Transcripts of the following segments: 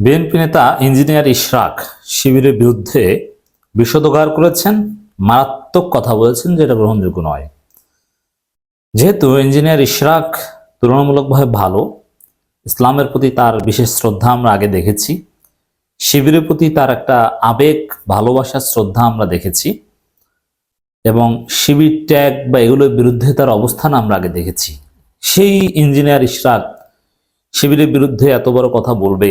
BNP নেতা engineer Ishraq শিবিরের বিরুদ্ধে বিষোদগার করেছেন, মারাত্মক কথা বলেছেন যেটা গ্রহণযোগ্য নয়। যেহেতু ইঞ্জিনিয়ার ইশরাক তুলনামূলকভাবে ভালো, ইসলামের প্রতি তার বিশেষ শ্রদ্ধা আমরা আগে দেখেছি, শিবিরের প্রতি তার একটা আবেগ ভালোবাসার শ্রদ্ধা আমরা দেখেছি এবং শিবির ট্যাগ বা এগুলোর বিরুদ্ধে তার অবস্থান আমরা আগে দেখেছি। সেই ইঞ্জিনিয়ার ইশরাক শিবিরের বিরুদ্ধে এত বড় কথা বলবে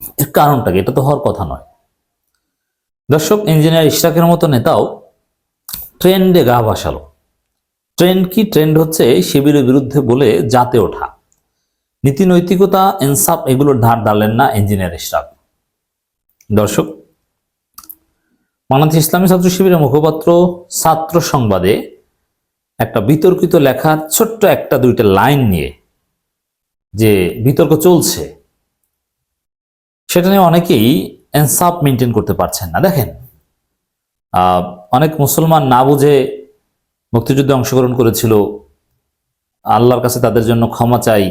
এর কারণটা কি? এটা তো হওয়ার কথা নয়। দর্শক, ইঞ্জিনিয়ার ইশরাকের মতো নেতাও ট্রেন্ডে গা ভাসালো। ট্রেন্ড কি? ট্রেন্ড হচ্ছে শিবিরের বিরুদ্ধে বলে জাতে ওঠা। নীতি, নৈতিকতা, ইনসাফ এগুলোর ধার দাঁড়লেন না ইঞ্জিনিয়ার ইশরাক। দর্শক বাংলাদেশ ইসলামী ছাত্র শিবিরের মুখপাত্র, ছাত্র সংবাদে একটা বিতর্কিত লেখা ছোট্ট একটা দুইটা লাইন নিয়ে যে বিতর্ক চলছে সেটা নিয়ে অনেকেই এনসাফ মেনটেন করতে পারছেন না। দেখেন অনেক মুসলমান না বুঝে মুক্তিযুদ্ধে অংশগ্রহণ করেছিল। আল্লাহর কাছে তাদের জন্য ক্ষমা চাই।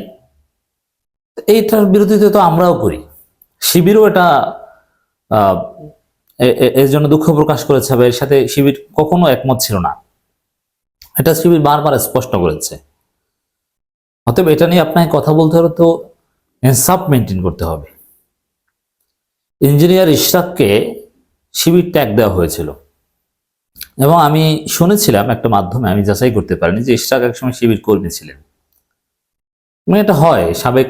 এইটার বিরোধিতা তো আমরাও করি। শিবিরও এটা এর জন্য দুঃখ প্রকাশ করেছে এর সাথে শিবির কখনো একমত ছিল না। এটা শিবির বারবার স্পষ্ট করেছে। অতএব এটা নিয়ে আপনাকে কথা বলতে হলে তো ইনসাফ মেনটেন করতে হবে। ইঞ্জিনিয়ার ইশরাককে শিবির ট্যাগ দেওয়া হয়েছিল। এবং আমি শুনেছিলাম একটা মাধ্যমে, আমি যাচাই করতে পারিনি যে ইশরাক একসময় শিবির কর্মী ছিলেন। মানে এটা হয়, সাবেক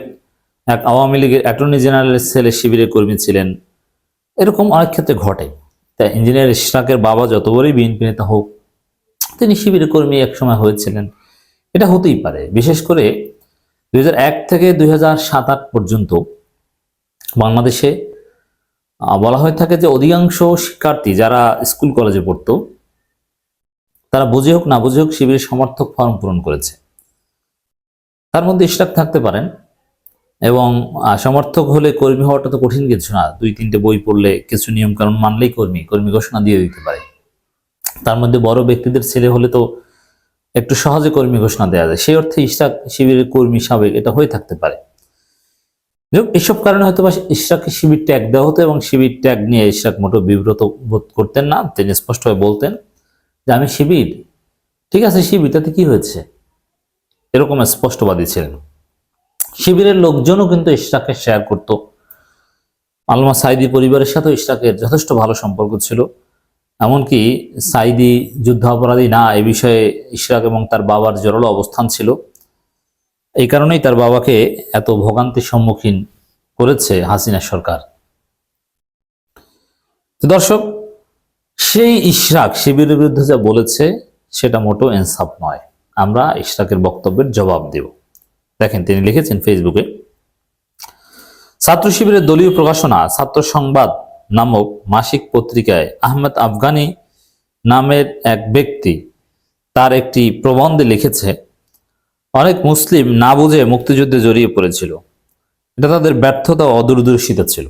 এক আওয়ামী লীগের অ্যাটর্নি জেনারেলের ছেলে শিবিরের কর্মী ছিলেন। এরকম অনেক ক্ষেত্রে ঘটে। তাই ইঞ্জিনিয়ার ইশরাকের বাবা যত বড়ই বিএনপি নেতা হোক, তিনি শিবিরের কর্মী একসময় হয়েছিলেন। এটা হতেই পারে। বিশেষ করে দুই হাজার এক থেকে দুই পর্যন্ত বাংলাদেশে বলা হয়ে থাকে যে অধিকাংশ শিক্ষার্থী যারা স্কুল কলেজে পড়তো, তারা বুঝে হোক না বুঝে হোক শিবিরের সমর্থক ফর্ম পূরণ করেছে। তার মধ্যে ইশরাক থাকতে পারেন এবং সমর্থক হলে কর্মী হওয়াটা তো কঠিন কিছু না। দুই তিনটে বই পড়লে কিছু নিয়ম কানুন মানলেই কর্মী কর্মী ঘোষণা দিয়ে দিতে পারে। তার মধ্যে বড় ব্যক্তিদের ছেলে হলে তো একটু সহজে কর্মী ঘোষণা দেওয়া যায়। সেই অর্থে ইশরাক শিবিরের কর্মী সাবেক এটা হয়ে থাকতে পারে। এসব কারণে হয়তো বা ইশরাককে শিবির ট্যাগ দেওয়া হতো এবং শিবির ট্যাগ নিয়ে ইশরাক মোটেও বিব্রত বোধ করতেন না। তিনি স্পষ্টভাবে বলতেন যে, আমি শিবির, ঠিক আছে শিবির, তাতে কি হয়েছে? এরকম স্পষ্টবাদী ছিলেন। শিবিরের লোকজনও কিন্তু ইশরাককে শেয়ার করত। আলমা সাইদি পরিবারের সাথেও ইশরাকের যথেষ্ট ভালো সম্পর্ক ছিল। এমনকি সাইদি যুদ্ধ অপরাধী না, এ বিষয়ে ইশরাক এবং তার বাবার জোরালো অবস্থান ছিল। এই কারণেই তার বাবাকে এত ভোগান্তির সম্মুখীন করেছে হাসিনা সরকার। দর্শক, সেই ইশরাক শিবিরের বিরুদ্ধে যা বলেছে, সেটা মোটো ইনসাফ নয়। আমরা ইশরাকের বক্তব্যের জবাব দেব। দেখেন, তিনি লিখেছেন ফেসবুকে, ছাত্র শিবিরের দলীয় প্রকাশনা, ছাত্র সংবাদ নামক মাসিক পত্রিকায় আহমেদ আফগানি নামের এক ব্যক্তি তার একটি প্রবন্ধে লিখেছে অনেক মুসলিম না বুঝে মুক্তিযুদ্ধে জড়িয়ে পড়েছিল। এটা তাদের ব্যর্থতা অদূরদর্শিতা ছিল।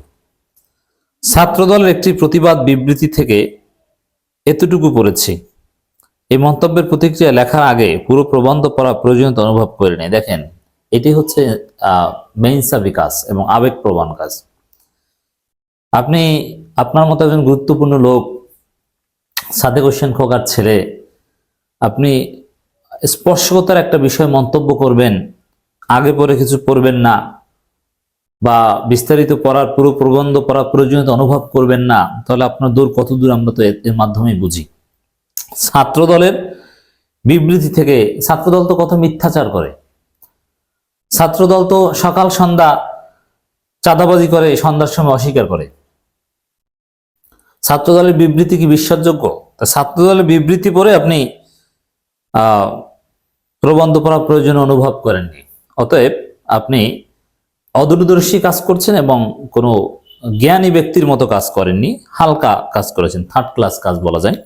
ছাত্রদলের একটি প্রতিবাদ বিবৃতি থেকে এতটুকু পড়েছি। এই মন্তব্যের প্রতিক্রিয়া লেখার আগে পুরো প্রবন্ধ পড়া প্রয়োজনীয়তা অনুভব করে নেই। দেখেন, এটি হচ্ছে মেইনসা বিকাশ এবং আবেগ প্রবণ কাজ। আপনি, আপনার মতো একজন গুরুত্বপূর্ণ লোক, সাদেক হোসেন খোকার ছেলে, আপনি স্পর্শকতার একটা বিষয় মন্তব্য করবেন, আগে পরে কিছু পড়বেন না, বা বিস্তারিত পড়ার পুরো প্রবন্ধ পড়ার প্রয়োজনীয়তা অনুভব করবেন না, তাহলে আপনার দূর, কত দূর আমরা তো এর- মাধ্যমে বুঝি। ছাত্র দলের বিবৃতি থেকে, ছাত্রদল তো কত মিথ্যাচার করে। ছাত্রদল তো সকাল সন্ধ্যা চাঁদাবাজি করে, সন্ধ্যার সময় অস্বীকার করে। ছাত্রদলের বিবৃতি কি বিশ্বাসযোগ্য? তা ছাত্রদলের বিবৃতি পড়ে আপনি প্রবন্ধ পড়া প্রয়োজন অনুভব করেননি। অতএব আপনি অদূরদর্শী কাজ করছেন এবং কোনো জ্ঞানী ব্যক্তির মতো কাজ করেননি, হালকা কাজ করেছেন থার্ড ক্লাস কাজ বলা যায়।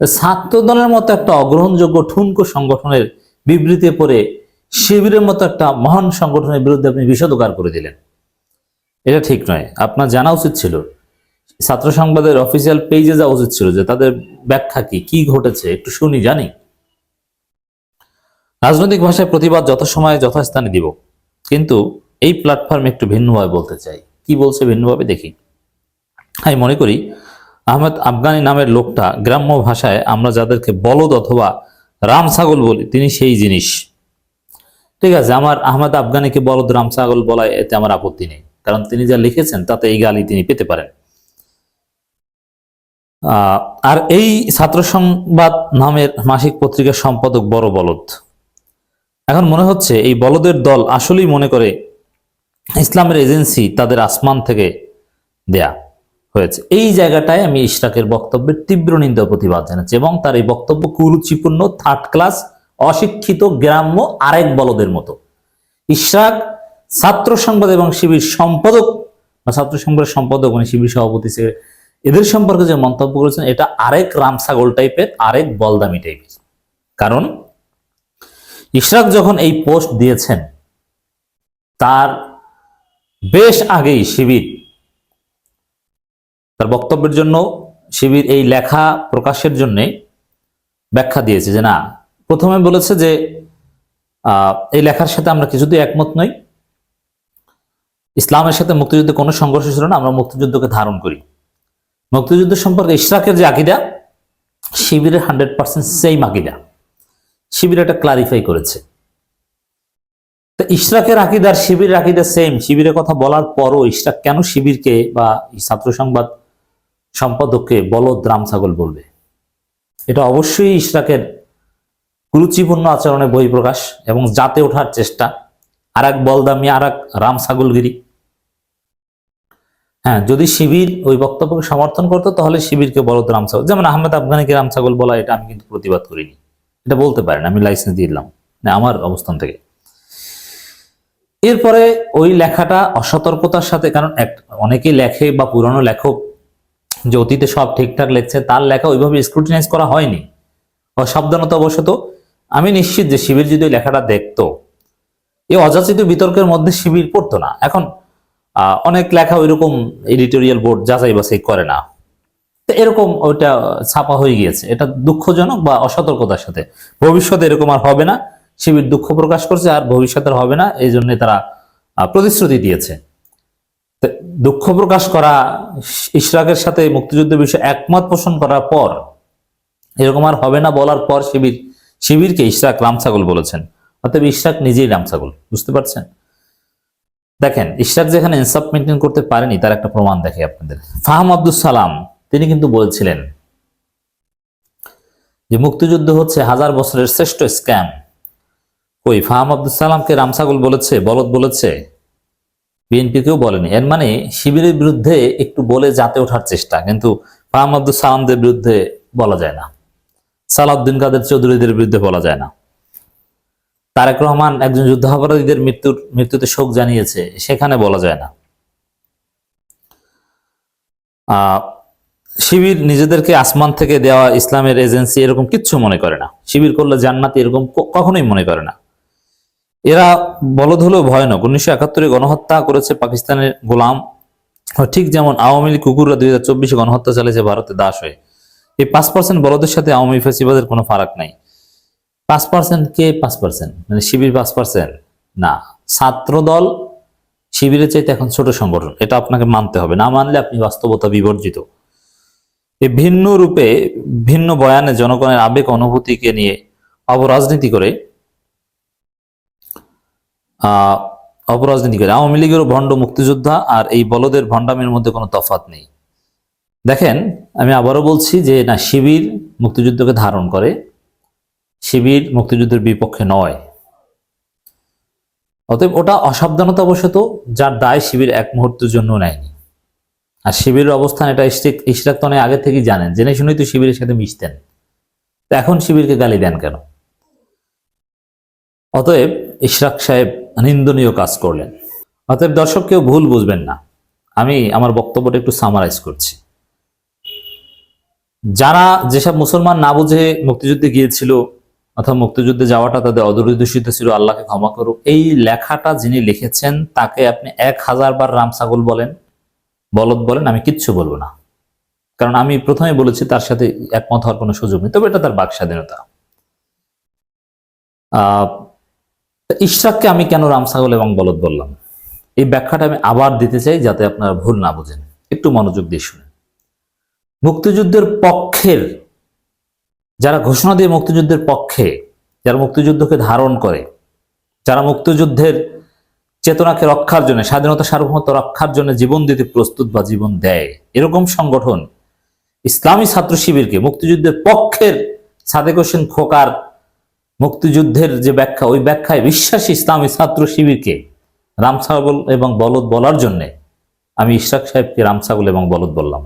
ছাত্র দলের মতো একটা অগ্রহণযোগ্য ঠুনকো সংগঠনের বিবৃতি পড়ে শিবিরের মতো একটা মহান সংগঠনের বিরুদ্ধে আপনি বিষোদগার করে দিলেন। এটা ঠিক নয়। আপনার জানা উচিত ছিল, ছাত্র সংবাদের অফিসিয়াল পেজে যাওয়া উচিত ছিল যে তাদের ব্যাখ্যা কি কি ঘটেছে, একটু শুনি, জানি। রাজনৈতিক ভাষায় প্রতিবাদ যত সময় যথাস্থানে দিব। কিন্তু এই প্ল্যাটফর্মে একটু ভিন্নভাবে বলতে চাই। কি বলছে ভিন্নভাবে দেখি। আমি মনে করি, আহমেদ আফগানি নামের লোকটা গ্রাম্য ভাষায় আমরা যাদেরকে বলদ অথবা রাম ছাগল বলি, তিনি সেই জিনিস। ঠিক আছে, আমার আহমেদ আফগানিকে বলদ রাম ছাগল বলায় এতে আমার আপত্তি নেই। কারণ তিনি যা লিখেছেন, তাতে এই গালি তিনি পেতে পারেন। আর এই ছাত্র সংবাদ নামের মাসিক পত্রিকার সম্পাদক বড় বলদ। এখন মনে হচ্ছে এই বলদের দল আসলেই মনে করে ইসলামের এজেন্সি তাদের আসমান থেকে দেয়া হয়েছে। এই জায়গাটায় আমি ইশরাকের বক্তব্যের তীব্র নিন্দা প্রতিবাদ জানাচ্ছি এবং তার এই বক্তব্য কুরুচিপূর্ণ থার্ড ক্লাস অশিক্ষিত, গ্রাম্য আরেক বলদের মতো। ইশরাক ছাত্র সংবাদ এবং শিবির সম্পাদক বা ছাত্র সংবাদের সম্পাদক মানে শিবির সভাপতি এদের সম্পর্কে যে মন্তব্য করেছেন, এটা আরেক রামসাগল টাইপের আরেক বলদামি টাইপের কারণ ইশরাক যখন এই পোস্ট দিয়েছেন, তার বেশ আগেই শিবির, তার বক্তব্যের জন্য শিবির এই লেখা প্রকাশের জন্য ব্যাখ্যা দিয়েছে যে না, প্রথমে বলেছে যে এই লেখার সাথে আমরা কিছুতেই একমত নই। ইসলামের সাথে মুক্তিযুদ্ধে কোনো সংঘর্ষ ছিল না, আমরা মুক্তিযুদ্ধকে ধারণ করি। মুক্তিযুদ্ধ সম্পর্কে ইশরাকের যে আকিদা, শিবিরের হান্ড্রেড পার্সেন্ট সেম আকিদা। শিবির এটা ক্লারিফাই করেছে। তা ইশরাকের আকিদার শিবিরের আকিদা সেম শিবিরের কথা বলার পরও ইশরাক কেন শিবিরকে বা ছাত্র সংবাদ সম্পাদককে বলদ, রাম ছাগল বলবে? এটা অবশ্যই ইশরাকের কুরুচিপূর্ণ আচরণের বহিঃপ্রকাশ এবং জাতে ওঠার চেষ্টা। আর এক বলদামি আর এক রাম ছাগলগিরি। হ্যাঁ যদি শিবির ওই বক্তব্যকে সমর্থন করতো, তাহলে শিবিরকে বলদ, রাম ছাগল। যেমন আহমেদ আফগানিকে রাম ছাগল বলা, এটা আমি কিন্তু প্রতিবাদ করিনি। এটা বলতে পারেন, আমি লাইসেন্স দিয়ে দিলাম না আমার অবস্থান থেকে। এরপরে ওই লেখাটা অসতর্কতার সাথে, কারণ এক অনেকেই লেখে বা পুরনো লেখক যে অতীতে সব ঠিকঠাক লিখছে, তার লেখা ওইভাবে স্ক্রুটিনাইজ করা হয়নি। অসাবধানতা অবশত আমি নিশ্চিত যে শিবির যদি ওই লেখাটা দেখতো, এই অযাচিত বিতর্কের মধ্যে শিবির পড়তো না। এখন অনেক লেখা ওইরকম এডিটোরিয়াল বোর্ড যাচাই বাছাই করে না। তো এরকম ওইটা ছাপা হয়ে গিয়েছে। এটা দুঃখজনক বা অসতর্কতার সাথে। ভবিষ্যতে এরকম আর হবে না। শিবির দুঃখ প্রকাশ করছে আর ভবিষ্যতে হবে না। এই জন্য তারা প্রতিশ্রুতি দিয়েছে। দুঃখ প্রকাশ করা ইশরাকের সাথে মুক্তিযুদ্ধ বিষয়ে একমত পোষণ করার পর, এরকম আর হবে না বলার পর শিবির, শিবিরকে ইশরাক রামছাগল বলেছেন। অতএব ইশরাক নিজেই রামছাগল, বুঝতে পারছেন? দেখেন, ইশরাক যেখানে ইনসাফ মেনটেন করতে পারেনি, তার একটা প্রমাণ দেখে আপনাদের। ফাহাম আব্দুল সালাম তিনি কিন্তু বলছিলেন যে মুক্তিযুদ্ধ হচ্ছে হাজার বছরের শ্রেষ্ঠ স্ক্যাম। ওই ফাহাম আব্দুল সালামকে রামছাগল বলেছে, বলদ বলেছে? বিএনপিকেও বলেনি। এর মানে শিবিরের বিরুদ্ধে একটু বলে জাতে ওঠার চেষ্টা, কিন্তু ফাহাম আব্দুল সালামদের বিরুদ্ধে বলা যায় না। সালাউদ্দিন কাদের চৌধুরীদের বিরুদ্ধে বলা যায় না। তারেক রহমান একজন যুদ্ধাপরাধীদের মৃত্যুর, মৃত্যুতে শোক জানিয়েছে, সেখানে বলা যায় না। শিবির নিজেদেরকে আসমান থেকে দেওয়া ইসলামের এজেন্সি এরকম কিচ্ছু মনে করে না। শিবির করলে জান্নাত এরকম কখনোই মনে করে না। এরা বলদ হলেও ভয়ানক। উনিশশো একাত্তরে গণহত্যা করেছে পাকিস্তানের গোলাম। ঠিক যেমন আওয়ামী লীগ কুকুররা দুই হাজার চব্বিশে গণহত্যা চালিয়েছে ভারতে দাস হয়ে। এই পাঁচ পার্সেন্ট বলদের সাথে আওয়ামী ফেসিবাদের কোনো ফারাক নাই। পাঁচ পার্সেন্ট কে পাঁচ পার্সেন্ট মানে শিবির পাঁচ পার্সেন্ট না। ছাত্র দল শিবিরের চাইতে এখন ছোট সংগঠন। এটা আপনাকে মানতে হবে। না মানলে আপনি বাস্তবতা বিবর্জিত। ভিন্ন রূপে ভিন্ন বয়ানে জনগণের আবেগ অনুভূতিকে নিয়ে অপরাজনীতি করে অপরাজনীতি করে। আওয়ামী লীগেরও ভণ্ড মুক্তিযোদ্ধা আর এই বলদের ভণ্ডামের মধ্যে কোনো তফাৎ নেই। দেখেন, আমি আবারও বলছি যে না, শিবির মুক্তিযুদ্ধকে ধারণ করে, শিবির মুক্তিযুদ্ধের বিপক্ষে নয়। অতএব ওটা অসাবধানতা অসাবধানতাবশত যার দায় শিবির এক মুহূর্তের জন্য নেয়নি। আর শিবিরের অবস্থান এটা ইশরাক তো অনেক আগে থেকেই জানেন। জেনে শুনেই তো শিবিরের সাথে মিশতেন। তো এখন শিবিরকে গালি দেন কেন? অতএব ইশরাক সাহেব নিন্দনীয় কাজ করলেন। অতএব দর্শক, কেউ ভুল বুঝবেন না। আমি আমার বক্তব্যটা একটু সামারাইজ করছি। যারা যেসব মুসলমান না বুঝে মুক্তিযুদ্ধে গিয়েছিল অথবা মুক্তিযুদ্ধে যাওয়াটা তাদের অদূরদূষিত ছিল, আল্লাহকে ক্ষমা করুক, এই লেখাটা যিনি লিখেছেন, তাকে আপনি এক হাজার বার রাম ছাগল বলেন। বলদ বলেন, আমি কিচ্ছু বলব না। কারণ আমি প্রথমে বলেছি তার সাথে একমত হওয়ার কোনো সুযোগ নেই। তবে এটা তার বাক স্বাধীনতা। ইশরাককে আমি কেন রামসাগল এবং বলদ বললাম? এই ব্যাখ্যাটা আমি আবার দিতে চাই যাতে আপনারা ভুল না বোঝেন। একটু মনোযোগ দিয়ে শুনেন। মুক্তিযুদ্ধের পক্ষের, যারা ঘোষণা দিয়ে মুক্তিযুদ্ধের পক্ষে, যারা মুক্তিযুদ্ধকে ধারণ করে, যারা মুক্তিযুদ্ধের চেতনাকে রক্ষার জন্য, স্বাধীনতা সার্বভৌমত্ব রক্ষার জন্য জীবন দিতে প্রস্তুত বা জীবন দেয়। এরকম সংগঠন ইসলামী ছাত্র শিবিরকে মুক্তিযুদ্ধের পক্ষের সাদেক হোসেন খোকার মুক্তিযুদ্ধের যে ব্যাখ্যা, ওই ব্যাখ্যায় বিশ্বাসী ইসলামী ছাত্র শিবিরকে রামছাগল এবং বলদ বলার জন্যে আমি ইশরাক সাহেবকে রামছাগল এবং বলদ বললাম।